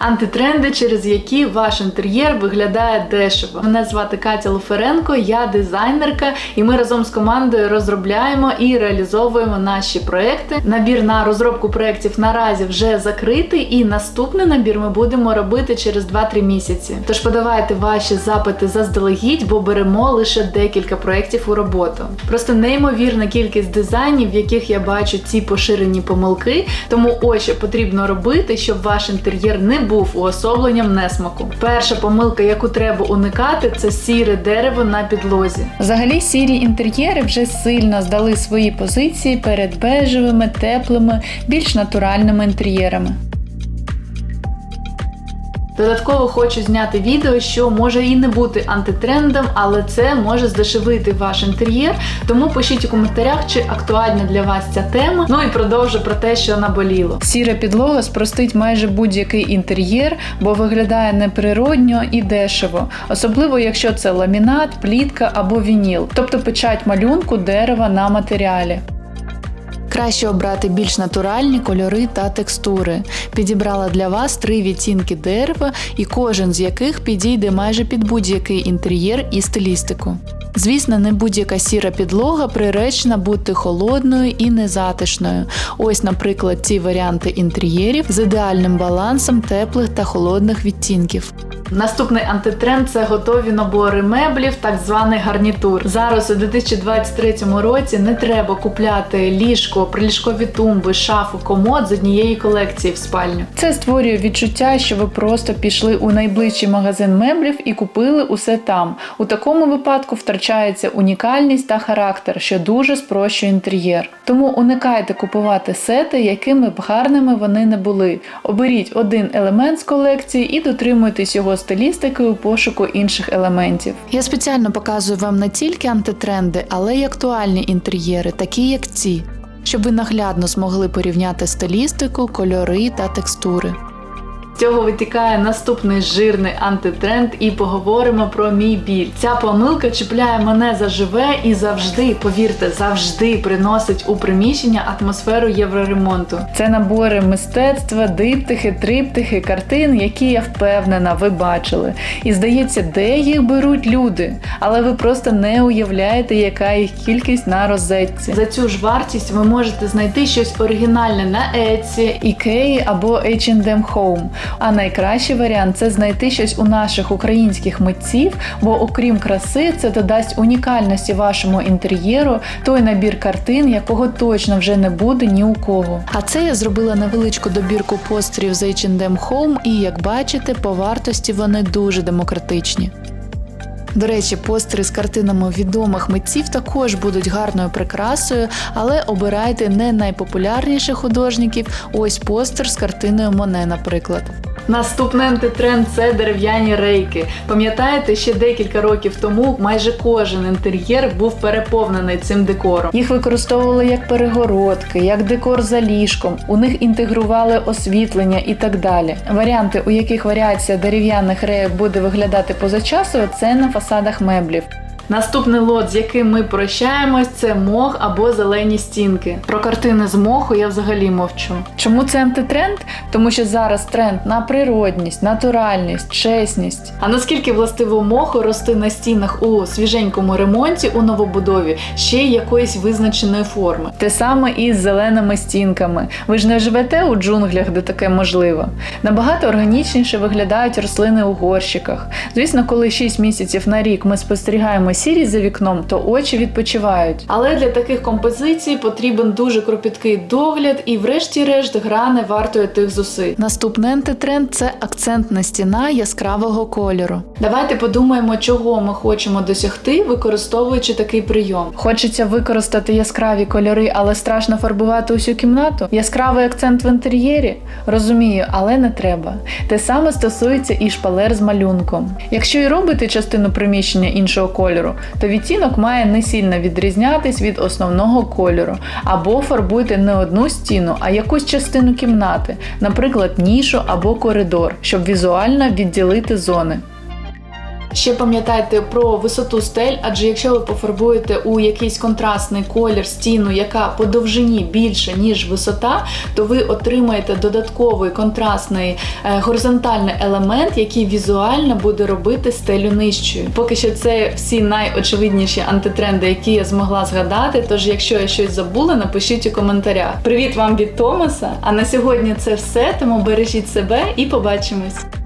Антитренди, через які ваш інтер'єр виглядає дешево. Мене звати Катя Лоференко, я дизайнерка, і ми разом з командою розробляємо і реалізовуємо наші проекти. Набір на розробку проєктів наразі вже закритий, і наступний набір ми будемо робити через 2-3 місяці. Тож подавайте ваші запити заздалегідь, бо беремо лише декілька проєктів у роботу. Просто неймовірна кількість дизайнів, в яких я бачу ці поширені помилки. Тому ось що потрібно робити, щоб ваш інтер'єр не був уособленням несмаку. Перша помилка, яку треба уникати, це сіре дерево на підлозі. Взагалі сірі інтер'єри вже сильно здали свої позиції перед бежевими, теплими, більш натуральними інтер'єрами. Додатково хочу зняти відео, що може і не бути антитрендом, але це може здешевити ваш інтер'єр. Тому пишіть у коментарях, чи актуальна для вас ця тема. Ну і продовжу про те, що наболіло. Сіра підлога спростить майже будь-який інтер'єр, бо виглядає неприродньо і дешево, особливо якщо це ламінат, плітка або вініл, тобто печать малюнку дерева на матеріалі. Краще обрати більш натуральні кольори та текстури. Підібрала для вас три відтінки дерева, і кожен з яких підійде майже під будь-який інтер'єр і стилістику. Звісно, не будь-яка сіра підлога приречена бути холодною і незатишною. Ось, наприклад, ці варіанти інтер'єрів з ідеальним балансом теплих та холодних відтінків. Наступний антитренд це готові набори меблів, так званий гарнітур. Зараз у 2023 році не треба купляти ліжко, приліжкові тумби, шафу, комод з однієї колекції в спальню. Це створює відчуття, що ви просто пішли у найближчий магазин меблів і купили усе там. У такому випадку втрачається унікальність та характер, що дуже спрощує інтер'єр. Тому уникайте купувати сети, якими б гарними вони не були. Оберіть один елемент з колекції і дотримуйтесь його стилістики у пошуку інших елементів. Я спеціально показую вам не тільки антитренди, але й актуальні інтер'єри, такі як ці, щоб ви наглядно змогли порівняти стилістику, кольори та текстури. Цього витікає наступний жирний антитренд, і поговоримо про мій біль. Ця помилка чіпляє мене заживе і завжди, повірте, завжди приносить у приміщення атмосферу євроремонту. Це набори мистецтва, диптихи, триптихи, картин, які я впевнена, ви бачили. І здається, де їх беруть люди, але ви просто не уявляєте, яка їх кількість на розетці. За цю ж вартість ви можете знайти щось оригінальне на Etsy, Ікеї або H&M Home. А найкращий варіант це знайти щось у наших українських митців, бо окрім краси, це додасть унікальності вашому інтер'єру, той набір картин, якого точно вже не буде ні у кого. А це я зробила невеличку добірку постерів з H&M Home, і як бачите, по вартості вони дуже демократичні. До речі, постери з картинами відомих митців також будуть гарною прикрасою, але обирайте не найпопулярніших художників. Ось постер з картиною Моне, наприклад. Наступний антитренд це дерев'яні рейки. Пам'ятаєте, ще декілька років тому майже кожен інтер'єр був переповнений цим декором. Їх використовували як перегородки, як декор за ліжком. У них інтегрували освітлення і так далі. Варіанти, у яких варіація дерев'яних рейок буде виглядати позачасово, це на фасадах меблів. Наступний лот, з яким ми прощаємось, це мох або зелені стінки. Про картини з моху я взагалі мовчу. Чому це антитренд? Тому що зараз тренд на природність, натуральність, чесність. А наскільки властиво моху рости на стінах у свіженькому ремонті у новобудові ще й якоїсь визначеної форми? Те саме і з зеленими стінками. Ви ж не живете у джунглях, де таке можливо. Набагато органічніше виглядають рослини у горщиках. Звісно, коли 6 місяців на рік ми спостерігаємо сірість за вікном, то очі відпочивають. Але для таких композицій потрібен дуже кропіткий догляд і, врешті-решт, гра не вартує тих зусиль. Наступний антитренд це акцентна стіна яскравого кольору. Давайте подумаємо, чого ми хочемо досягти, використовуючи такий прийом. Хочеться використати яскраві кольори, але страшно фарбувати усю кімнату. Яскравий акцент в інтер'єрі? Розумію, але не треба. Те саме стосується і шпалер з малюнком. Якщо і робите частину приміщення іншого кольору, то відтінок має не сильно відрізнятись від основного кольору. Або фарбуйте не одну стіну, а якусь частину кімнати, наприклад, нішу або коридор, щоб візуально відділити зони. Ще пам'ятайте про висоту стель, адже якщо ви пофарбуєте у якийсь контрастний колір стіну, яка по довжині більше, ніж висота, то ви отримаєте додатковий контрастний е, горизонтальний елемент, який візуально буде робити стелю нижчою. Поки що це всі найочевидніші антитренди, які я змогла згадати. Тож, якщо я щось забула, напишіть у коментарях. Привіт вам від Томаса! А на сьогодні це все. Тому бережіть себе і побачимось.